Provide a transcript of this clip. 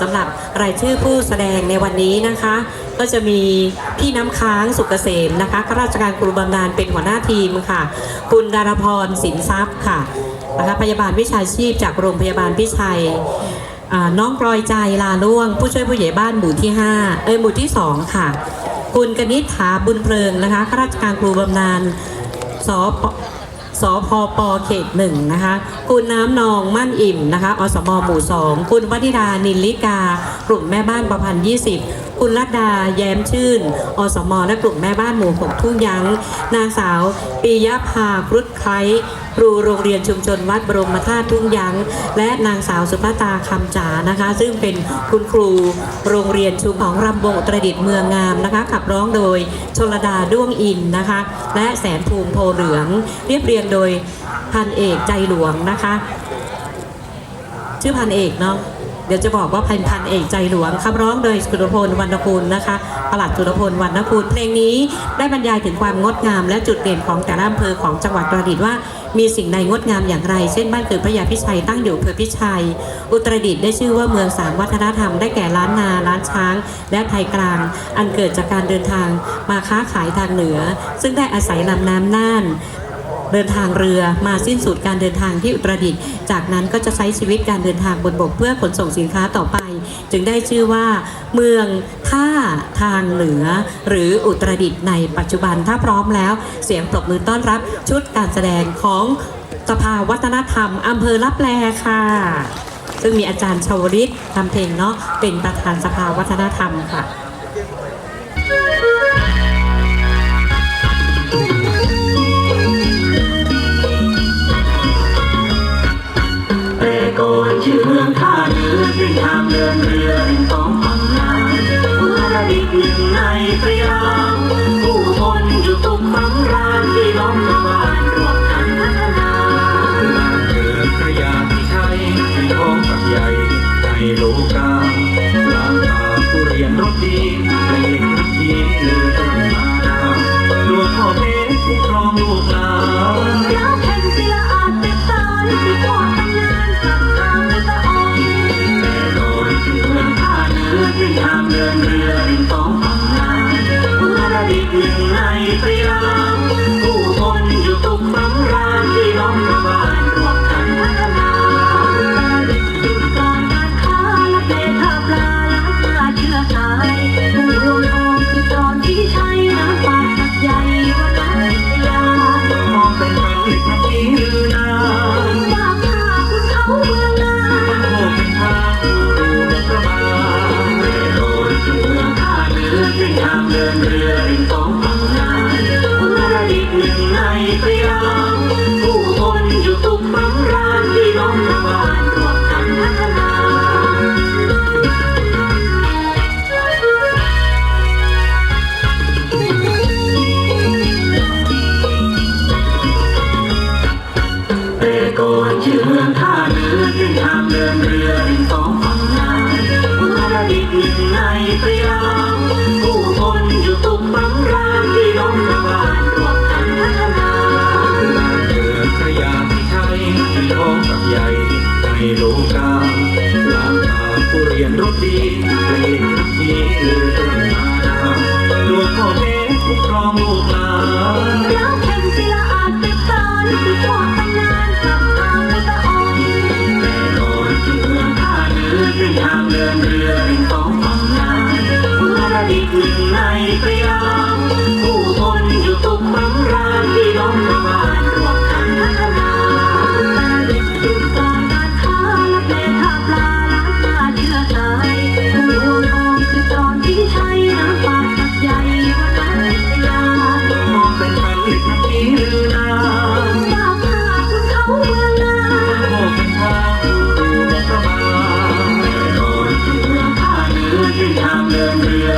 สำหรับรายชื่อผู้แสดงในวันนี้นะคะ ก็จะมีพี่น้ำค้างสุกเกษมนะคะข้าราชการครูบำนาญเป็นหัวหน้าทีมค่ะ คุณดารพรสินทรัพย์ค่ะนะคะพยาบาลวิชาชีพจากโรงพยาบาลพิชัยน้องกรอยใจลาล่วง ผู้ช่วยผู้ใหญ่บ้านหมู่ที่ 5 เอ้ยหมู่ที่ 2 ค่ะ คุณกนิษฐาบุญเพลิงนะคะข้าราชการครูบำนาญสป สพปเขตหนึ่งนะคะ คุณน้ำนองมั่นอิ่มนะคะ อสมหมู่สอง คุณวัฒดานินลิกา กลุ่มแม่บ้านประพันธ์20 คุณรัตดาแย้มชื่น อสม และกลุ่มแม่บ้านหมู่หกทุ่งยั้ง นางสาวปียภาครุฑไคล้ครูโรงเรียนชุมชนวัดบรมธาตุทุ่งยั้ง และนางสาวสุภาตาคำจ๋านะคะ ซึ่งเป็นคุณครูโรงเรียนชุมของรำวงตรดิตเมืองงามนะคะ ขับร้องโดยชลดาด้วงอินนะคะ และแสนภูมิโพเหลือง เรียบเรียงโดยพันเอกใจหลวงนะคะ ชื่อพันเอกเนาะ เดี๋ยวจะบอกว่าพันพันเอกใจหลวงคำร้องโดยสุรพลวรรณคูลนะคะปลัดสุรพลวรรณคูลเพลงนี้ได้บรรยายถึงความงดงาม และจุดเด่นของแต่ละอำเภอของจังหวัดตรดิตว่ามีสิ่งใดงดงามอย่างไร เช่นบ้านเกิดพระยาพิชัยตั้งอยู่อำเภอพิชัย อุตรดิตถ์ได้ชื่อว่าเมืองสามวัฒนธรรมได้แก่ล้านนาล้านช้าง และไทยกลาง อันเกิดจากการเดินทางมาค้าขายทางเหนือ ซึ่งได้อาศัยลำน้ำน่าน เดินทางเรือมาสิ้นสุดการเดินทางที่อุตรดิตถ์จากนั้นก็จะใช้ชีวิตการเดินทางบนบกเพื่อขนส่งสินค้าต่อไป จึงได้ชื่อว่าเมืองท่าทางเหนือ หรืออุตรดิตถ์ในปัจจุบันถ้าพร้อมแล้ว เสียงปรบมือต้อนรับชุดการแสดงของสภาวัฒนธรรมอำเภอลับแลค่ะ ซึ่งมีอาจารย์ชาวริตทำเพลงเนาะเป็นประธานสภาวัฒนธรรมค่ะ เดินเรือริมสองฝั่งน้ำอุตรดิตหนึ่งใน ทางเดินเรือริมสองฝั่งน้ำอุตรดิตถ์หนึ่งในส ก่อนชื่อเมืองท่าเรือที่ทางเดินเรือ พยายามผู้คนอยู่ทุกฝั่งรางที่ล้อมระวานรวมกันพัฒนาดิตถ์อยู่ก่อนการค้าและเศรษฐาปลาล้านนาเชื้อสายผู้รวมทองคือจอนที่ใช้น้ำปาสักใหญ่วันนั้นยามองเป็นพันลิกนักดีหรือนานจากข้าคุณเขาเมืองนาโคเป็นทางผู้รู้และประมาณโดเมืองท่าเรือซึ่ทางเดินเรือ